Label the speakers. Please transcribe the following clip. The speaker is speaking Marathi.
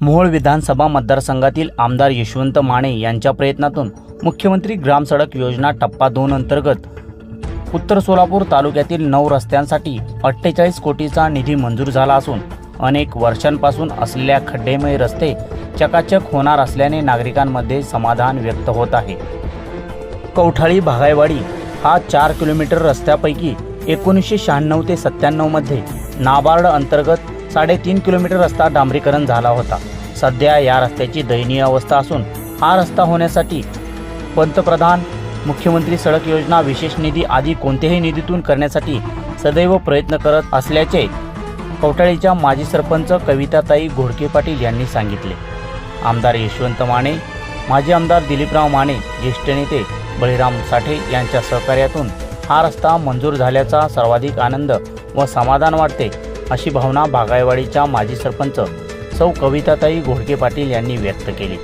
Speaker 1: मोहोळ विधानसभा मतदारसंघातील आमदार यशवंत माने यांच्या प्रयत्नातून मुख्यमंत्री ग्राम सडक योजना टप्पा दोन अंतर्गत उत्तर सोलापूर तालुक्यातील नऊ रस्त्यांसाठी अठ्ठेचाळीस कोटीचा निधी मंजूर झाला असून अनेक वर्षांपासून असलेल्या खड्डेमय रस्ते चकाचक होणार असल्याने नागरिकांमध्ये समाधान व्यक्त होत आहे. कौठाळी भागायवाडी हा चार किलोमीटर रस्त्यापैकी एकोणीसशे शहाण्णव ते सत्त्याण्णवमध्ये नाबार्ड अंतर्गत साडेतीन किलोमीटर रस्ता डांबरीकरण झाला होता. सध्या या रस्त्याची दयनीय अवस्था असून हा रस्ता होण्यासाठी पंतप्रधान मुख्यमंत्री सडक योजना विशेष निधी आदी कोणत्याही निधीतून करण्यासाठी सदैव प्रयत्न करत असल्याचे कवटाळीच्या माजी सरपंच कविताताई घोडके पाटील यांनी सांगितले. आमदार यशवंत माने माजी आमदार दिलीपराव माने ज्येष्ठ नेते बळीराम साठे यांच्या सहकार्यातून हा रस्ता मंजूर झाल्याचा सर्वाधिक आनंद व समाधान वाटते अशी भावना बागायवाडीच्या माजी सरपंच सौ कविताताई घोडके पाटील यांनी व्यक्त केली.